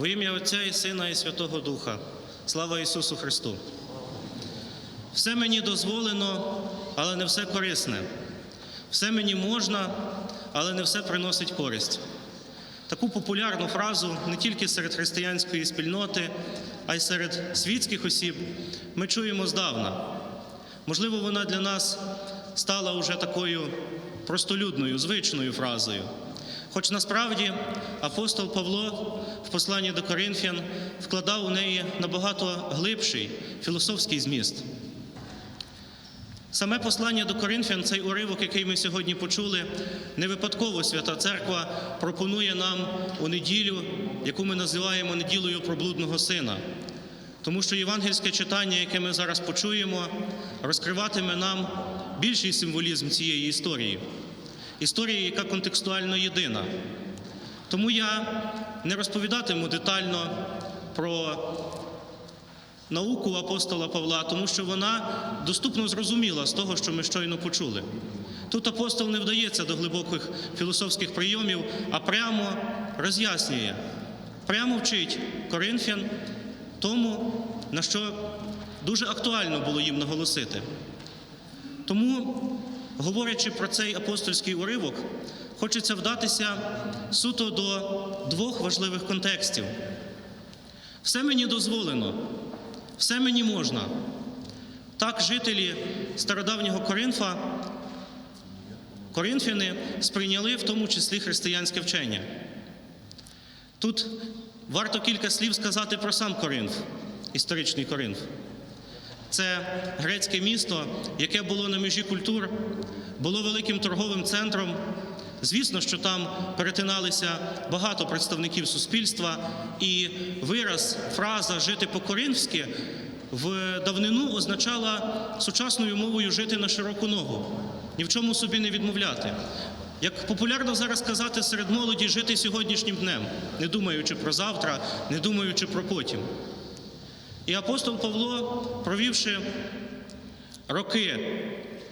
Во ім'я Отця і Сина і Святого Духа. Слава Ісусу Христу! Все мені дозволено, але не все корисне. Все мені можна, але не все приносить користь. Таку популярну фразу не тільки серед християнської спільноти, а й серед світських осіб ми чуємо здавна. Можливо, вона для нас стала уже такою простолюдною, звичною фразою. Хоч насправді апостол Павло в посланні до Коринфян вкладав у неї набагато глибший філософський зміст. Саме послання до Коринфян, цей уривок, який ми сьогодні почули, не випадково Свята Церква пропонує нам у неділю, яку ми називаємо неділею про блудного сина. Тому що євангельське читання, яке ми зараз почуємо, розкриватиме нам більший символізм цієї історії. Історії, яка контекстуально єдина. Тому я не розповідатиму детально про науку апостола Павла, тому що вона доступно зрозуміла з того, що ми щойно почули. Тут апостол не вдається до глибоких філософських прийомів, а прямо роз'яснює, прямо вчить Коринфян тому, на що дуже актуально було їм наголосити. Тому, говорячи про цей апостольський уривок, хочеться вдатися суто до двох важливих контекстів. Все мені дозволено, все мені можна. Так жителі стародавнього Коринфа, Коринфяни сприйняли в тому числі християнське вчення. Тут варто кілька слів сказати про сам Коринф, історичний Коринф. Це грецьке місто, яке було на межі культур, було великим торговим центром. Звісно, що там перетиналися багато представників суспільства, і вираз, фраза жити по-коринфськи в давнину означала сучасною мовою жити на широку ногу, ні в чому собі не відмовляти. Як популярно зараз казати серед молоді жити сьогоднішнім днем, не думаючи про завтра, не думаючи про потім. І апостол Павло, провівши роки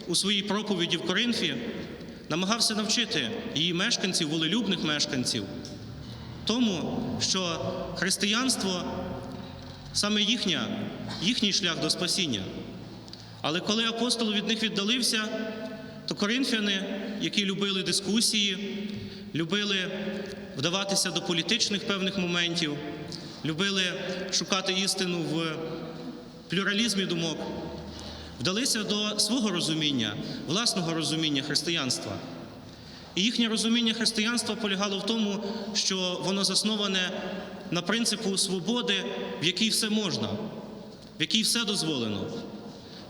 у своїй проповіді в Коринфі, намагався навчити її мешканців, волелюбних мешканців, тому, що християнство саме їхня, їхній шлях до спасіння. Але коли апостол від них віддалився, то коринфяни, які любили дискусії, любили вдаватися до політичних певних моментів, любили шукати істину в плюралізмі думок, вдалися до свого розуміння, власного розуміння християнства. І їхнє розуміння християнства полягало в тому, що воно засноване на принципу свободи, в якій все можна, в якій все дозволено,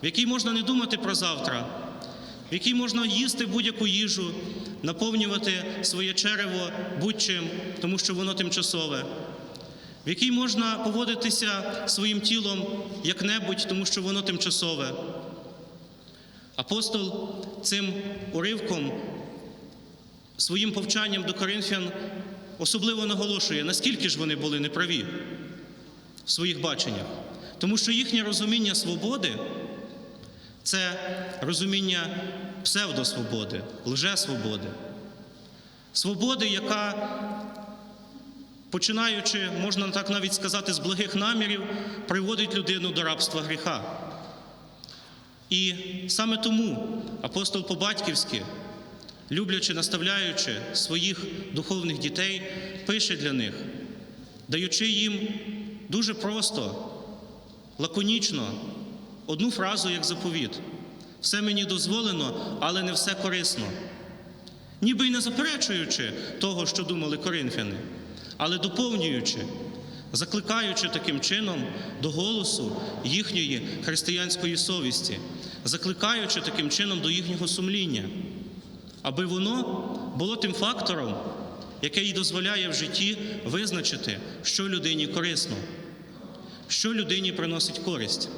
в якій можна не думати про завтра, в якій можна їсти будь-яку їжу, наповнювати своє черево будь-чим, тому що воно тимчасове, в якій можна поводитися своїм тілом як-небудь, тому що воно тимчасове. Апостол цим уривком, своїм повчанням до коринфян особливо наголошує, наскільки ж вони були неправі в своїх баченнях. Тому що їхнє розуміння свободи це розуміння псевдосвободи, лжесвободи. Свободи, яка, починаючи, можна так навіть сказати, з благих намірів, приводить людину до рабства гріха. І саме тому апостол по-батьківськи, люблячи, наставляючи своїх духовних дітей, пише для них, даючи їм дуже просто, лаконічно одну фразу як заповіт. Все мені дозволено, але не все корисно. Ніби й не заперечуючи того, що думали коринфяни, але доповнюючи, закликаючи таким чином до голосу їхньої християнської совісті, закликаючи таким чином до їхнього сумління, аби воно було тим фактором, який дозволяє в житті визначити, що людині корисно, що людині приносить користь.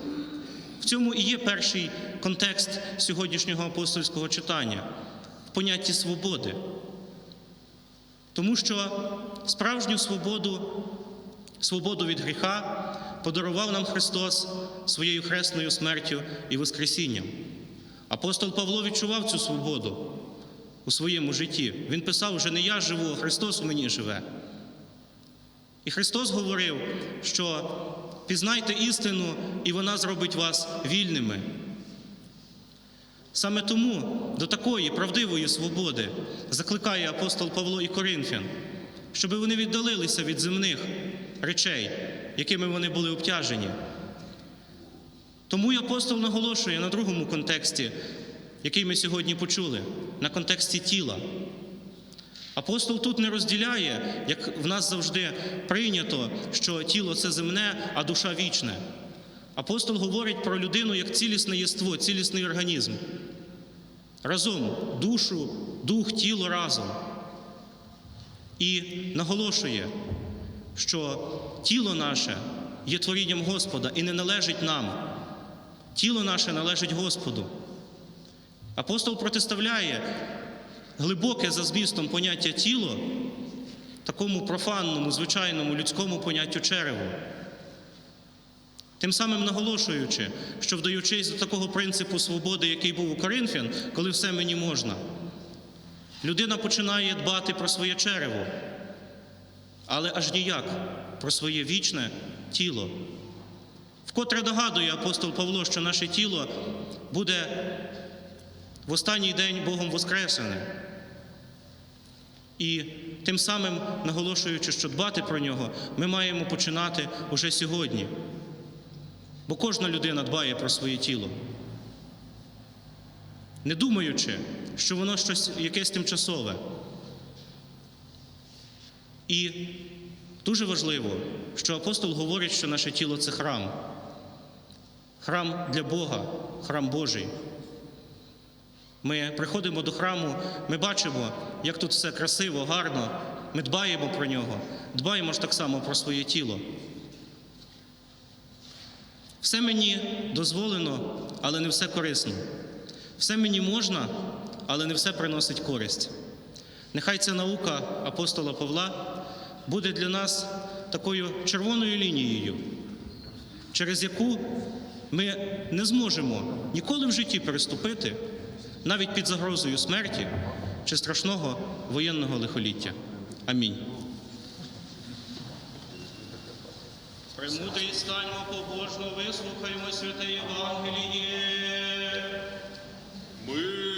В цьому і є перший контекст сьогоднішнього апостольського читання в понятті свободи. Тому що справжню свободу, свободу від гріха подарував нам Христос своєю хресною смертю і Воскресінням. Апостол Павло відчував цю свободу у своєму житті. Він писав, вже не я живу, а Христос у мені живе. І Христос говорив, що пізнайте істину, і вона зробить вас вільними. Саме тому до такої правдивої свободи закликає апостол Павло і Коринфян, щоб вони віддалилися від земних речей, якими вони були обтяжені. Тому й апостол наголошує на другому контексті, який ми сьогодні почули, на контексті тіла. Апостол тут не розділяє, як в нас завжди прийнято, що тіло це земне, а душа вічне. Апостол говорить про людину як цілісне єство, цілісний організм. Разом душу, дух, тіло разом. І наголошує, що тіло наше є творінням Господа і не належить нам. Тіло наше належить Господу. Апостол протиставляє глибоке за змістом поняття тіло такому профанному, звичайному людському поняттю череву. Тим самим наголошуючи, що вдаючись до такого принципу свободи, який був у Коринфян, коли все мені можна, людина починає дбати про своє черево, але аж ніяк про своє вічне тіло. Вкотре догадує апостол Павло, що наше тіло буде в останній день Богом воскресене. І тим самим наголошуючи, що дбати про нього, ми маємо починати уже сьогодні. Бо кожна людина дбає про своє тіло, не думаючи, що воно щось якесь тимчасове. І дуже важливо, що апостол говорить, що наше тіло це храм, храм для Бога, храм Божий. Ми приходимо до храму, ми бачимо, як тут все красиво, гарно. Ми дбаємо про нього, дбаємо ж так само про своє тіло. Все мені дозволено, але не все корисно. Все мені можна, але не все приносить користь. Нехай ця наука апостола Павла буде для нас такою червоною лінією, через яку ми не зможемо ніколи в житті переступити, навіть під загрозою смерті чи страшного воєнного лихоліття. Амінь. Премудрість станьмо побожно, вислухаймо святе Євангеліє. Ми